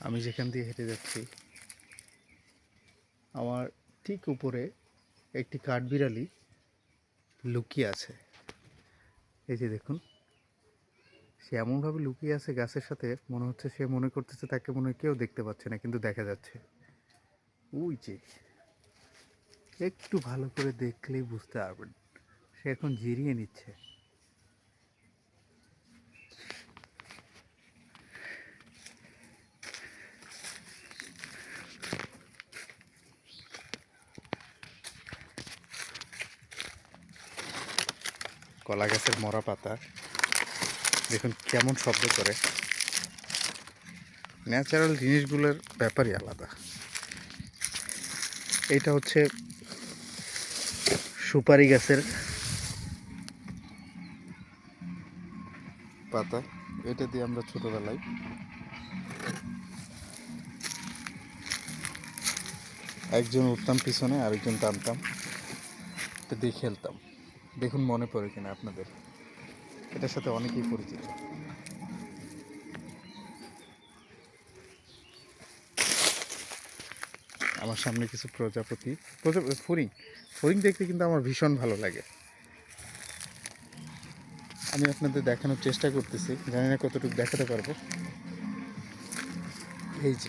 আমি যেখান দিয়ে হেঁটে যাচ্ছি, আমার ঠিক উপরে একটি কাঠবিড়ালি লুকিয়ে আছে। এই যে দেখুন, সে এমনভাবে লুকিয়ে আছে গাছের সাথে, মনে হচ্ছে সে মনে করতেছে তাকে মনে কেউ দেখতে পাচ্ছে না, কিন্তু দেখা যাচ্ছে। ওই যে, একটু ভালো করে দেখলেই বুঝতে পারবেন, সে এখন জিরিয়ে নিচ্ছে। কলা গাছের মরা পাতা। দেখুন কেমন শব্দ করে। ন্যাচারাল জিনিসগুলোর ব্যাপারই আলাদা। এটা হচ্ছে সুপারি গাছের পাতা। এটা দিয়ে আমরা ছোটোবেলায় একজন উঠতাম পিছনে, আরেকজন টানতাম। এটা দিয়ে খেলতাম। দেখুন মনে পড়ে কিনা আপনাদের। এটার সাথে অনেকেই পরিচিত। আমার সামনে কিছু প্রজাপতি। প্রজাপতি ফড়িং। ফড়িং দেখতে কিন্তু আমার ভীষণ ভালো লাগে। আমি আপনাদের দেখানোর চেষ্টা করতেছি। জানি না কতটুকু দেখাতে পারব। এই যে।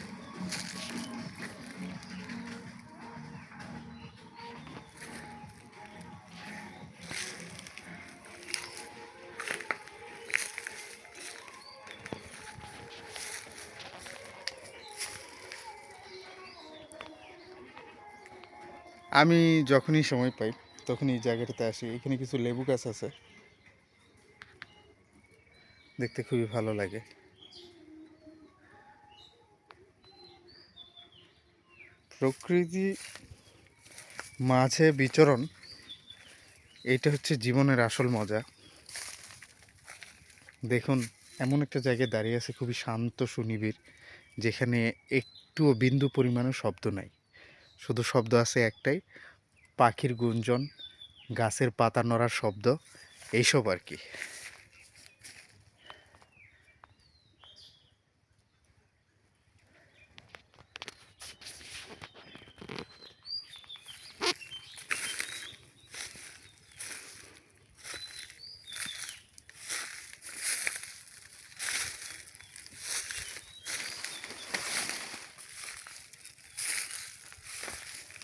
আমি যখনই সময় পাই তখন এই জায়গাটাতে আসি। এখানে কিছু লেবু গাছ আছে। দেখতে খুবই ভালো লাগে। প্রকৃতি মাঝে বিচরণ এটা হচ্ছে জীবনের আসল মজা। দেখুন, এমন একটা জায়গায় দাঁড়িয়ে আছে খুবই শান্ত সুনিবিড়, যেখানে একটুও বিন্দু পরিমাণও শব্দ নাই। শুধু শব্দ আছে একটাই পাখির গুঞ্জন গাছের পাতা নড়ার শব্দ এইসব আর কি।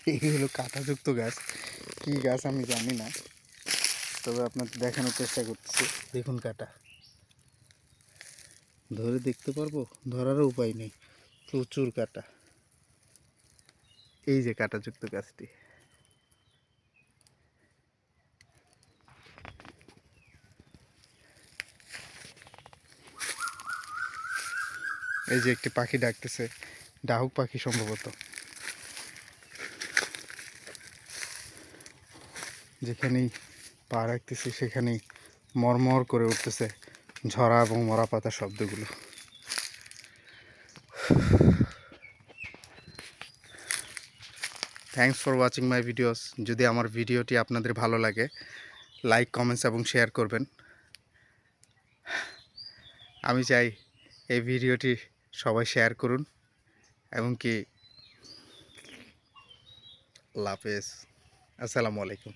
এই হলো কাঁটাযুক্ত গাছ। কি গাছ আমি জানি না, তবে আপনাকে দেখানোর চেষ্টা করছি। দেখুন কাটা। ধরে দেখতে পারব? ধরারও উপায় নেই। প্রচুর কাটা। এই যে কাঁটাযুক্ত গাছটি। এই যে একটি পাখি ডাকতেছে। ডাহুক পাখি সম্ভবত। যেখানেই পা রাখতেছি, সেখানেই মরমর করে উঠতেছে ঝরা এবং মরা পাতা শব্দগুলো। Thanks for watching my videos যদি আমার ভিডিওটি আপনাদের ভালো লাগে লাইক কমেন্টস এবং শেয়ার করবেন। আমি চাই এই ভিডিওটি সবাই শেয়ার করুন এবং কি লাফেজ আসসালামু আলাইকুম।